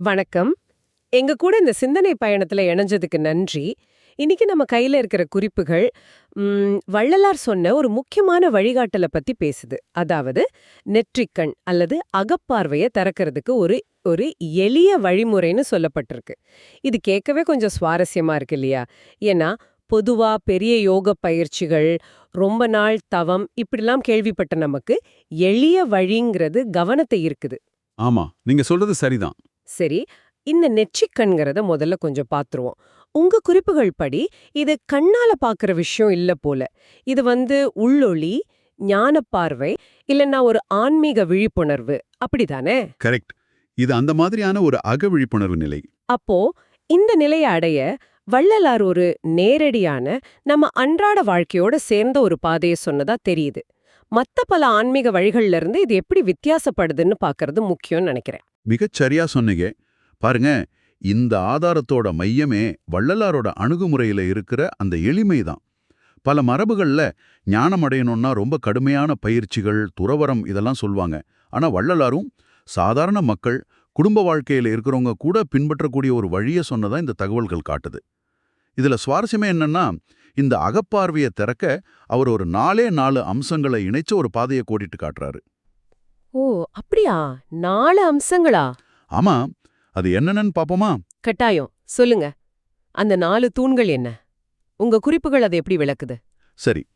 வணக்கம். எங்க கூட இந்த சிந்தனை பயணத்துல இணைஞ்சதுக்கு நன்றி. இன்னைக்கு நம்ம கையில இருக்கிற குறிப்புகள் வள்ளலார் சொன்ன ஒரு முக்கியமான வழிகாட்டலை பத்தி பேசுது. அதாவது நெற்றிக்கண் அல்லது அகப்பார்வையை திறக்கிறதுக்கு ஒரு ஒரு எளிய வழிமுறைன்னு சொல்லப்பட்டிருக்கு. இது கேட்கவே கொஞ்சம் சுவாரஸ்யமா இருக்கு இல்லையா? ஏன்னா பொதுவா பெரிய யோக பயிற்சிகள் ரொம்ப நாள் தவம் இப்படிலாம் கேள்விப்பட்ட நமக்கு எளிய வழிங்கிறது கவனத்தை இருக்குது ஆமா நீங்க சொல்றது சரிதான். சரி இந்த நெற்றிக்கண்கிறத முதல்ல கொஞ்சம் பாத்துருவோம். உங்க குறிப்புகள் படி இது கண்ணால பாக்குற விஷயம் இல்ல போல. இது வந்து உள்ளொளி ஞானப்பார்வை இல்லைன்னா ஒரு ஆன்மீக விழிப்புணர்வு. அப்படிதானே? கரெக்ட். இது அந்த மாதிரியான ஒரு அக விழிப்புணர்வு நிலை. அப்போ இந்த நிலையை அடைய வள்ளலார் ஒரு நேரடியான நம்ம அன்றாட வாழ்க்கையோட சேர்ந்த ஒரு பாதையை சொன்னதா தெரியுது. மத்த பல ஆன்மீக வழிகள்ல இருந்து இது எப்படி வித்தியாசப்படுதுன்னு பாக்குறது முக்கியம்னு நினைக்கிறேன். மிகச் சரியா சொன்னீங்க. பாருங்க இந்த ஆதாரத்தோட மையமே வள்ளலாரோட அணுகுமுறையில இருக்கிற அந்த எளிமை தான் பல மரபுகள்ல ஞானம் அடையணும்னா ரொம்ப கடுமையான பயிற்சிகள் துறவரம் இதெல்லாம் சொல்லுவாங்க ஆனா வள்ளலாரும் சாதாரண மக்கள் குடும்ப வாழ்க்கையில இருக்கிறவங்க கூட பின்பற்றக்கூடிய ஒரு வழியை சொன்னதான் இந்த தகவல்கள் காட்டுது. இதுல சுவாரஸ்யமே என்னன்னா இந்த அகப்பார்வையை திறக்க அவர் ஒரு நாலே நாலு அம்சங்களை இணைச்ச ஒரு பாதையை கோடிட்டு காட்டுறாரு. ஓ அப்படியா? நாலு அம்சங்களா? ஆமா அது என்னன்னு பாப்போமா? கட்டாயம். சொல்லுங்க. அந்த நாலு தூண்கள் என்ன? உங்க குறிப்புகள் அதை எப்படி விளக்குது? சரி.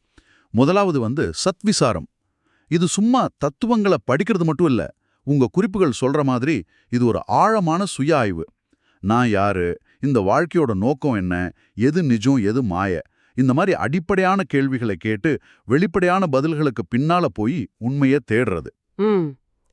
முதலாவது வந்து சத்விசாரம். இது சும்மா தத்துவங்களை படிக்கிறது மட்டும் இல்ல உங்க குறிப்புகள் சொல்ற மாதிரி இது ஒரு ஆழமான சுய ஆய்வு. நான் யாரு? இந்த வாழ்க்கையோட நோக்கம் என்ன? எது நிஜம் எது மாய? இந்த மாதிரி அடிப்படையான கேள்விகளை கேட்டு வெளிப்படையான பதில்களுக்கு பின்னால போய் உண்மையை தேடுறது. ம்.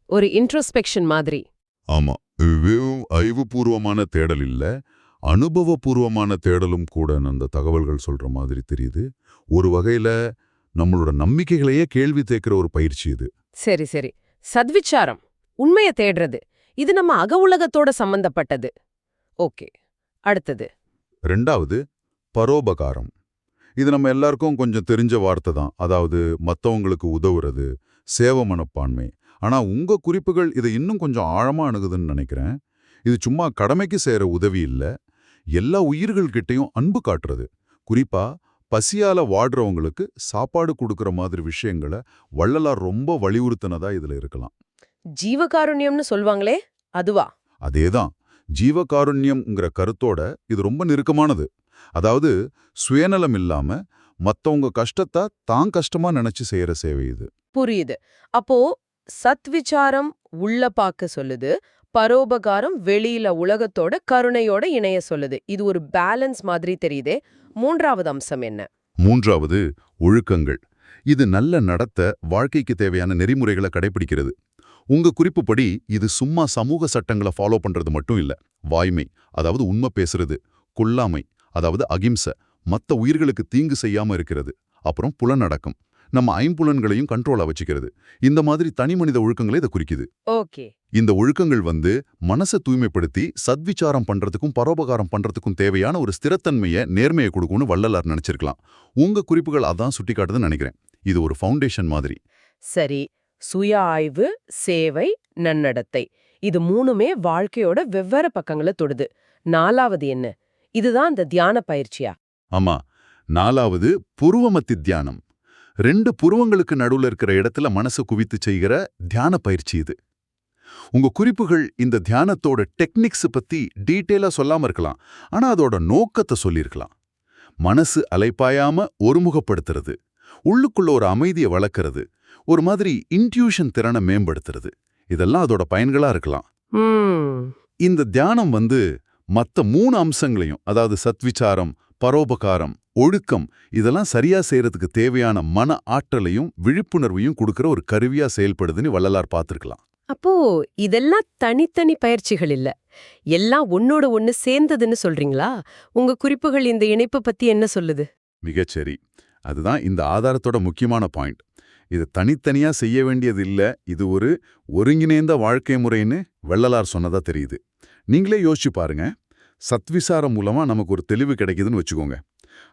ஒரு இன்ட்ரோஸ்பெக்ஷன் மாதிரி. ஆமா. வெறும் அறிவுபூர்வமான தேடல் இல்ல அனுபவபூர்வமான தேடலும் கூட அந்த தகவல்கள் சொல்ற மாதிரி தெரியுது. ஒரு வகையில நம்மளோட நம்பிக்கைகளையே கேள்வி தேக்கிற ஒரு பயிற்சி இது. சரி சரி. சத்விச்சாரம் உண்மையை தேடுறது. இது நம்ம அக உலகத்தோட சம்பந்தப்பட்டது. ஓகே. அடுத்தது. ரெண்டாவது பரோபகாரம். இது நம்ம எல்லாருக்கும் கொஞ்சம் தெரிஞ்ச வார்த்தை தான். அதாவது மத்தவங்களுக்கு உதவுறது சேவ மனப்பான்மை. ஆனா உங்க குறிப்புகள் இதை இன்னும் கொஞ்சம் ஆழமா அணுகுதுன்னு நினைக்கிறேன். இது சும்மா கடமைக்கு செய்யற உதவி இல்ல. எல்லா உயிர்கள்கிட்டயும் அன்பு காட்டுறது. குறிப்பா பசியால வாடுறவங்களுக்கு சாப்பாடு கொடுக்கற மாதிரி விஷயங்களை வள்ளலார் ரொம்ப வலியுறுத்தினதா இதுல இருக்கலாம். ஜீவகாருண்யம்னு சொல்வாங்களே அதுவா? அதேதான். ஜீவகாருண்யம்ங்கிற கருத்தோட இது ரொம்ப நெருக்கமானது. அதாவது சுயநலம் இல்லாம மத்தவங்க கஷ்டத்தை தான் கஷ்டமா நினைச்சு செய்யற சேவை இது. புரியுது. அப்போ சத்விச்சாரம் உள்ள பாக்க சொல்லுது பரோபகாரம் வெளியில உலகத்தோட கருணையோட இணைய சொல்லுது. இது ஒரு பேலன்ஸ் மாதிரி தெரியுதே. மூன்றாவது அம்சம் என்ன? மூன்றாவது ஒழுக்கங்கள். இது நல்ல நடத்த வாழ்க்கைக்கு தேவையான நெறிமுறைகளை கடைபிடிக்கிறது. உங்க குறிப்புப்படி இது சும்மா சமூக சட்டங்களை ஃபாலோ பண்றது மட்டும் இல்ல. வாய்மை அதாவது உண்மை பேசுறது கொல்லாமை அதாவது அகிம்சை மத்த உயிர்களுக்கு தீங்கு செய்யாம இருக்கிறது அப்புறம் புலனடக்கம். நம்ம ஐம்புலன்களையும் கண்ட்ரோலா வச்சுக்கிறது. இந்த மாதிரி தனி மனித ஒழுக்கங்களை இதை குறிக்குது. ஓகே. இந்த ஒழுக்கங்கள் வந்து மனசை தூய்மைப்படுத்தி சத்விச்சாரம் பண்றதுக்கும் பரோபகாரம் பண்றதுக்கும் தேவையான ஒரு ஸ்திரத்தன்மையை நேர்மையை கொடுக்கும்னு வள்ளலார் நினைச்சிருக்கலாம். உங்க குறிப்புகள் அதான் சுட்டிக்காட்டுதுன்னு நினைக்கிறேன். இது ஒரு ஃபவுண்டேஷன் மாதிரி. சரி. சுய ஆய்வு சேவை நன்னடத்தை. இது மூணுமே வாழ்க்கையோட வெவ்வேறு பக்கங்களை தொடுது. நாலாவது என்ன? இதுதான் இந்த தியான பயிற்சியா? ஆமா. நாலாவது புருவமத்தி தியானம். ரெண்டு புருவங்களுக்கு நடுவுல இருக்கிற இடத்துல மனசு குவித்து செய்கிற தியான பயிற்சி இது. உங்க குறிப்புகள் இந்த தியானத்தோட டெக்னிக்ஸ் பத்தி டீட்டெயிலா சொல்லாம இருக்கலாம். ஆனா அதோட நோக்கத்தை சொல்லியிருக்கலாம். மனசு அலைப்பாயாம ஒருமுகப்படுத்துறது. உள்ளுக்குள்ள ஒரு அமைதியை வளர்க்கறது. ஒரு மாதிரி இன்ட்யூஷன் திறனை மேம்படுத்துறது. இதெல்லாம் அதோட பயன்களா இருக்கலாம். இந்த தியானம் வந்து மத்த மூணு அம்சங்களையும் அதாவது சத்விச்சாரம் பரோபகாரம் ஒழுக்கம் இதெல்லாம் சரியா செய்யறதுக்கு தேவையான மன ஆற்றலையும் விழிப்புணர்வையும் கொடுக்கிற ஒரு கருவியா செயல்படுதுன்னு வள்ளலார் பார்த்திருக்கலாம். அப்போ இதெல்லாம் தனித்தனி பயிற்சிகள் இல்ல. எல்லாம் ஒன்னோட ஒன்னு சேர்ந்ததுன்னு சொல்றீங்களா? உங்க குறிப்புகள் இந்த இணைப்பு பத்தி என்ன சொல்லுது? மிகச்சரி. அதுதான் இந்த ஆதாரத்தோட முக்கியமான பாயிண்ட். இது தனித்தனியா செய்ய வேண்டியது இல்ல இது ஒரு ஒருங்கிணைந்த வாழ்க்கை முறைன்னு வள்ளலார் சொன்னதா தெரியுது. நீங்களே யோசிச்சு பாருங்க. சத்விசாரம் மூலமா நமக்கு ஒரு தெளிவு கிடைக்குதுன்னு வச்சுக்கோங்க.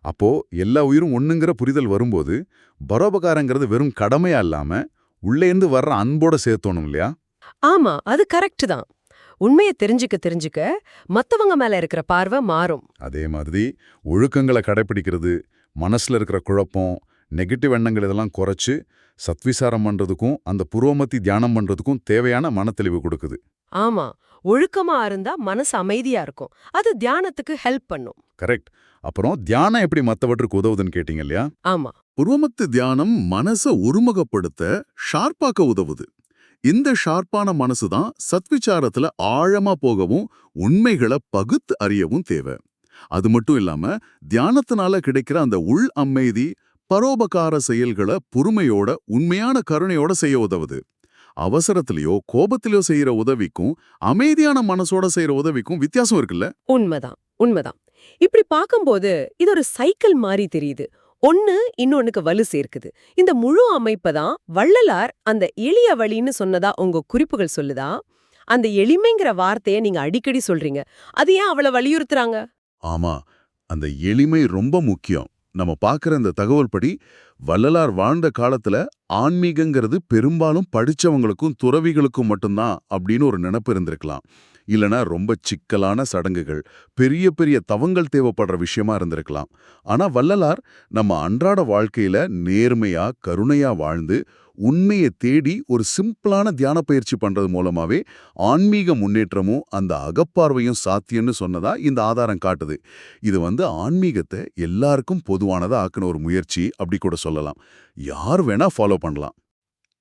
அப்போ எல்லா உயிரும் ஒண்ணுங்கிற புரிதல் வரும்போது பரோபகாரங்கிறது வெறும் கடமையா இல்லாம உள்ளேந்து வர்ற அன்போட சேர்த்தோணும் இல்லையா? ஆமா அது கரெக்ட் தான். உண்மையை தெரிஞ்சுக்க தெரிஞ்சுக்க மத்தவங்க மேல இருக்கிற பார்வை மாறும். அதே மாதிரி ஒழுக்கங்களை கடைப்பிடிக்கிறது மனசுல இருக்கிற குழப்பம் நெகட்டிவ் எண்ணங்கள் இதெல்லாம் குறைச்சு சத்விசாரம் பண்றதுக்கும் அந்த புருவமத்தி தியானம் பண்றதுக்கும் தேவையான மனத்தெளிவு கொடுக்குது. ஆமா. ஒழுக்கமா இருந்தா மனசு அமைதியா இருக்கும். அது தியானத்துக்கு ஹெல்ப் பண்ணும். கரெக்ட் அப்புறம் தியானம் எப்படி மத்தவற்றுக்கு உதவுதுன்னு கேட்டீங்க இல்லையா? ஆமா. உருவமத்து தியானம் மனச ஒருமுகப்படுத்த ஷார்ப்பாக்க உதவுது. இந்த ஷார்ப்பான மனசு தான் சத்விச்சாரத்துல ஆழமா போகவும் உண்மைகளை பகுத்து அறியவும் தேவை. அது மட்டும் இல்லாம தியானத்தினால கிடைக்கிற அந்த உள் அமைதி பரோபகார செயல்களை பொறுமையோட உண்மையான கருணையோட செய்ய உதவுது. அவசரத்திலயோ கோபத்திலயோ செய்யற உதவிக்கும் அமைதியான மனசோட செய்யற உதவிக்கும் வித்தியாசம் இருக்குல்ல? உண்மைதான் உண்மைதான். இப்படி பார்க்கும்போது இது ஒரு சைக்கிள் மாதிரி தெரியுது. ஒண்ணு இன்னொன்னுக்கு வலு சேர்க்குது. இந்த முழு அமைப்பை தான் வள்ளலார் அந்த எளிய வழின்னு சொன்னதா உங்க குறிப்புகள் சொல்லுதா? அந்த எளிமைங்கிற வார்த்தையை நீங்க அடிக்கடி சொல்றீங்க. அது ஏன் அவ்வளவு வலியுறுத்துறாங்க? ஆமா அந்த எளிமை ரொம்ப முக்கியம். நம்ம பார்க்குற இந்த தகவல் படி வள்ளலார் வாழ்ந்த காலத்துல ஆன்மீகங்கிறது பெரும்பாலும் படிச்சவங்களுக்கும் துறவிகளுக்கும் மட்டும்தான் அப்படின்னு ஒரு நினைப்பு இருந்திருக்கலாம். இல்லனா ரொம்ப சிக்கலான சடங்குகள் பெரிய பெரிய தவங்கள் தேவைப்படுற விஷயமா இருந்திருக்கலாம். ஆனா வள்ளலார் நம்ம அன்றாட வாழ்க்கையில நேர்மையா கருணையா வாழ்ந்து உண்மையை தேடி ஒரு சிம்பிளான தியான பயிற்சி பண்றது மூலமாவே ஆன்மீக முன்னேற்றமும் அந்த அகப்பார்வையும் சாத்தியம்னு சொன்னதா இந்த ஆதாரம் காட்டுது. இது வந்து ஆன்மீகத்தை எல்லாருக்கும் பொதுவானதா ஆக்கின ஒரு முயற்சி அப்படி கூட சொல்லலாம். யார் வேணா ஃபாலோ பண்ணலாம்.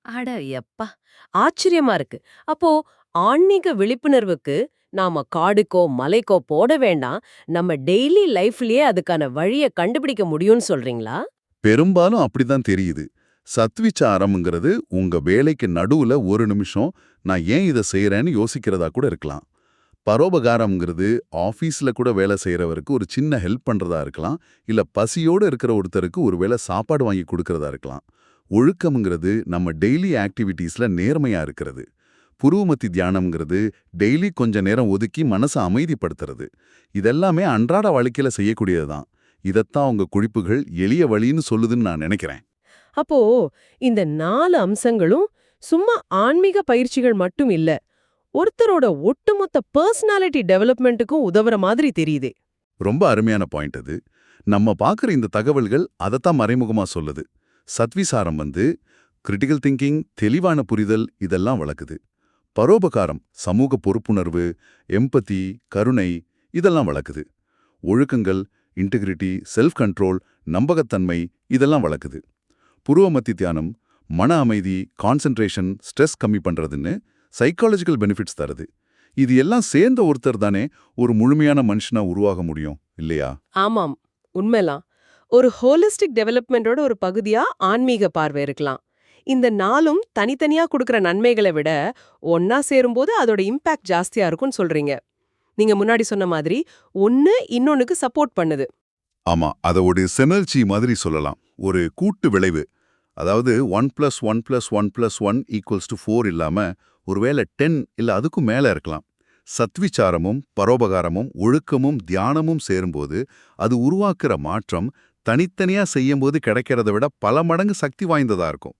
அட எப்பா! ஆச்சரியமா இருக்கு. அப்போ ஆன்மீக விழிப்புணர்வுக்கு நாம காடுக்கோ மலைக்கோ போட வேண்டாம். நம்ம டெய்லி லைஃப்லயே அதுக்கான வழிய கண்டுபிடிக்க முடியும்னு சொல்றீங்களா? பெரும்பாலும் அப்படிதான் தெரியுது. சத்விச்சாரம்ங்கிறது உங்க வேலைக்கு நடுவுல ஒரு நிமிஷம் நான் ஏன் இதை செய்யறேன்னு யோசிக்கிறதா கூட இருக்கலாம். பரோபகாரம்ங்கிறது ஆஃபீஸில் கூட வேலை செய்யறவருக்கு ஒரு சின்ன ஹெல்ப் பண்றதா இருக்கலாம். இல்ல பசியோட இருக்கிற ஒருத்தருக்கு ஒரு வேளை சாப்பாடு வாங்கி கொடுக்கறதா இருக்கலாம். ஒழுக்கம்ங்கிறது நம்ம டெய்லி ஆக்டிவிட்டீஸில் நேர்மையா இருக்கிறது. புருவமத்தி தியானம்ங்கிறது டெய்லி கொஞ்ச நேரம் ஒதுக்கி மனசை அமைதிப்படுத்துறது. இதெல்லாமே அன்றாட வாழ்க்கையில செய்யக்கூடியதுதான். இதத்தான் உங்க குறிப்புகள் எளிய வழின்னு சொல்லுதுன்னு நான் நினைக்கிறேன். அப்போ இந்த நாலு அம்சங்களும் சும்மா ஆன்மீக பயிற்சிகள் மட்டும் இல்ல ஒருத்தரோட ஒட்டுமொத்த பர்சனாலிட்டி டெவலப்மெண்ட்டுக்கும் உதவுற மாதிரி தெரியுதே. ரொம்ப அருமையான பாயிண்ட் அது. நம்ம பார்க்குற இந்த தகவல்கள் அதைத்தான் மறைமுகமா சொல்லுது. சத்விசாரம் வந்து கிரிட்டிக்கல் திங்கிங் தெளிவான புரிதல் இதெல்லாம் வளர்க்குது. பரோபகாரம் சமூக பொறுப்புணர்வு எம்பத்தி கருணை இதெல்லாம் வளர்க்குது. ஒழுக்கங்கள் இன்டெகிரிட்டி செல்ஃப் கண்ட்ரோல் நம்பகத்தன்மை இதெல்லாம் வளர்க்குது. புருவமத்தி தியானம் மன அமைதி கான்சென்ட்ரேஷன் ஸ்ட்ரெஸ் கம்மி பண்றதுன்னு சைக்காலஜிக்கல் பெனிஃபிட்ஸ் தருது. இது எல்லாம் சேர்ந்த ஒருத்தர் தானே ஒரு முழுமையான மனுஷனா உருவாக முடியும் இல்லையா? ஆமாம் உண்மைலாம் ஒரு ஹோலிஸ்டிக் டெவலப்மெண்டோட ஒரு பகுதியா ஆன்மீக பார்வை இருக்கலாம். இந்த நாளும் தனித்தனியா கொடுக்கற நன்மைகளை விட ஒன்னா சேரும்போது அதோட இம்பாக்ட் ஜாஸ்தியா இருக்கும்னு சொல்றீங்க. நீங்க முன்னாடி சொன்ன மாதிரி ஒன்னு இன்னொன்னுக்கு சப்போர்ட் பண்ணுது. ஆமா அதை ஒரு செனர்ஜி மாதிரி சொல்லலாம். ஒரு கூட்டு விளைவு. அதாவது one plus one plus one plus one equals to four இல்லாம ஒருவேளை டென் இல்ல அதுக்கும் மேல இருக்கலாம். சத்விச்சாரமும் பரோபகாரமும் ஒழுக்கமும் தியானமும் சேரும்போது அது உருவாக்குற மாற்றம் தனித்தனியா செய்யும்போது கிடைக்கிறத விட பல மடங்கு சக்தி வாய்ந்ததா இருக்கும்.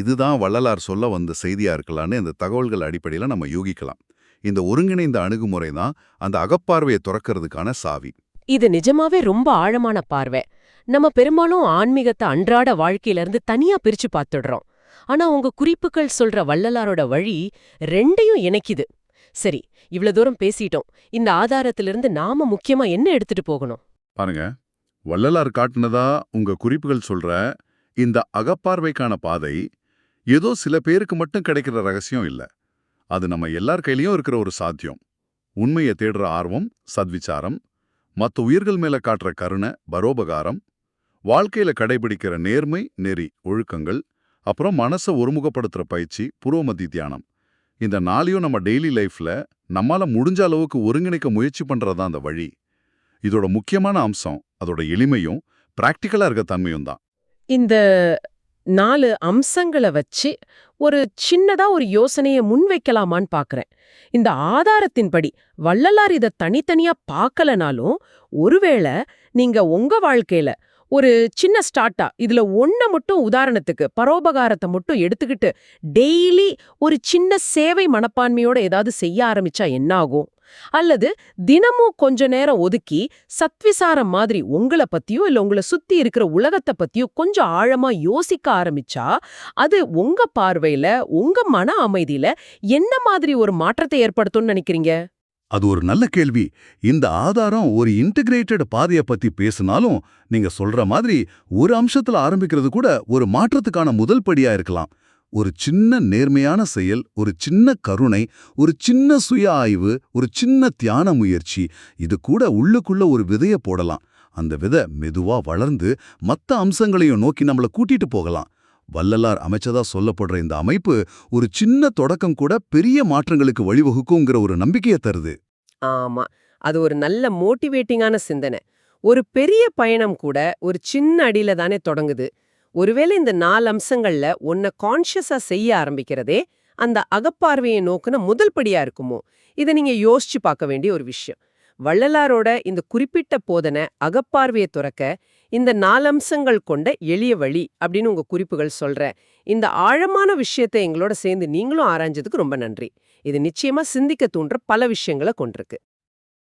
இதுதான் வள்ளலார் சொல்ல வந்த செய்தியா இருக்கலாம்னு இந்த தகவல்கள் அடிப்படையில் நம்ம யூகிக்கலாம். இந்த ஒருங்கிணைந்த அணுகுமுறை தான் அந்த அகப்பார்வையை துறக்கிறதுக்கான சாவி. இது நிஜமாவே ரொம்ப ஆழமான பார்வை. நம்ம பெரும்பாலும் ஆன்மீகத்தை அன்றாட வாழ்க்கையில இருந்து தனியா பிரிச்சு பார்த்துடுறோம். ஆனா உங்க குறிப்புகள் சொல்ற வள்ளலாரோட வழி ரெண்டையும் இணைக்குது. சரி இவ்வளவு தூரம் பேசிட்டோம். இந்த ஆதாரத்திலிருந்து நாம முக்கியமா என்ன எடுத்துட்டு போகணும்? பாருங்க வள்ளலார் காட்டுனதா உங்க குறிப்புகள் சொல்ற இந்த அகப்பார்வைக்கான பாதை ஏதோ சில பேருக்கு மட்டும் கிடைக்கிற ரகசியம் இல்ல. அது நம்ம எல்லார் கையிலயும் இருக்கிற ஒரு சாத்தியம். உண்மையை தேடுற ஆர்வம் சத்விச்சாரம் மற்ற உயிர்கள் மேல காட்டுற கருணை பரோபகாரம் வாழ்க்கையில கடைபிடிக்கிற நேர்மை நெறி ஒழுக்கங்கள் அப்புறம் மனசை ஒருமுகப்படுத்துற பயிற்சி புரோமதி தியானம். இந்த நாளையும் நம்ம டெய்லி லைஃப்ல நம்மால முடிஞ்ச அளவுக்கு ஒருங்கிணைக்க முயற்சி பண்றதா அந்த வழி. இதோட முக்கியமான அம்சம் அதோட எளிமையும் பிராக்டிக்கலா இருக்க தன்மையும் தான் இந்த நாலு அம்சங்களை வச்சு ஒரு சின்னதா ஒரு யோசனையை முன்வைக்கலாமான்னு பாக்குறேன். இந்த ஆதாரத்தின்படி வள்ளலார் இத தனித்தனியா பார்க்கலனாலும் ஒருவேளை நீங்க உங்க வாழ்க்கையில ஒரு சின்ன ஸ்டார்ட்டா இதுல ஒன்ன மட்டும் உதாரணத்துக்கு பரோபகாரத்தை மட்டும் எடுத்துக்கிட்டு டெய்லி ஒரு சின்ன சேவை மனப்பான்மையோட ஏதாவது செய்ய ஆரம்பிச்சா என்ன ஆகும்? அல்லது தினமும் கொஞ்ச நேரம் ஒதுக்கி சத்விசாரம் மாதிரி உங்களை பத்தியோ இல்ல உங்களை சுத்தி இருக்கிற உலகத்தை பத்தியோ கொஞ்சம் ஆழமா யோசிக்க ஆரம்பிச்சா அது உங்க பார்வையில உங்க மன அமைதியில என்ன மாதிரி ஒரு மாற்றத்தை ஏற்படுத்தும்னு நினைக்கிறீங்க? அது ஒரு நல்ல கேள்வி. இந்த ஆதாரம் ஒரு இன்டிகிரேட்டட் பாதைய பத்தி பேசினாலும் நீங்க சொல்ற மாதிரி ஒரு அம்சத்துல ஆரம்பிக்கிறது கூட ஒரு மாற்றத்துக்கான முதல் படியா இருக்கலாம். ஒரு சின்ன நேர்மையான செயல் ஒரு சின்ன கருணை ஒரு சின்ன சுய ஆய்வு ஒரு சின்ன தியான முயற்சி இது கூட உள்ளுக்குள்ள ஒரு விதைய போடலாம். அந்த விதை மெதுவா வளர்ந்து மத்த அம்சங்களையும் நோக்கி நம்மள கூட்டிட்டு போகலாம். வள்ளலார் அமைச்சதா சொல்லப்படுற இந்த அமைப்பு ஒரு சின்ன தொடக்கம் கூட பெரிய மாற்றங்களுக்கு வழிவகுக்குங்கிற ஒரு நம்பிக்கையை தருது. ஆமா. அது ஒரு நல்ல மோட்டிவேட்டிங்கான சிந்தனை. ஒரு பெரிய பயணம் கூட ஒரு சின்ன அடியில தானே தொடங்குது. ஒருவேளை இந்த நாலு அம்சங்கள்ல ஒன்ன கான்ஷியஸா செய்ய ஆரம்பிக்கிறதே அந்த அகப்பார்வையை நோக்குன முதல் படியா இருக்குமோ? இதை நீங்க யோசிச்சு பார்க்க வேண்டிய ஒரு விஷயம். வள்ளலாரோட இந்த குறிப்பிட்ட போதனை அகப்பார்வையை துறக்க இந்த நாலம்சங்கள் கொண்ட எளிய வழி அப்படின்னு உங்க குறிப்புகள் சொல்ற இந்த ஆழமான விஷயத்தை எங்களோட சேர்ந்து நீங்களும் ஆராய்ஞ்சதுக்கு ரொம்ப நன்றி. இது நிச்சயமா சிந்திக்க தூண்டுற பல விஷயங்களை கொண்டிருக்கு.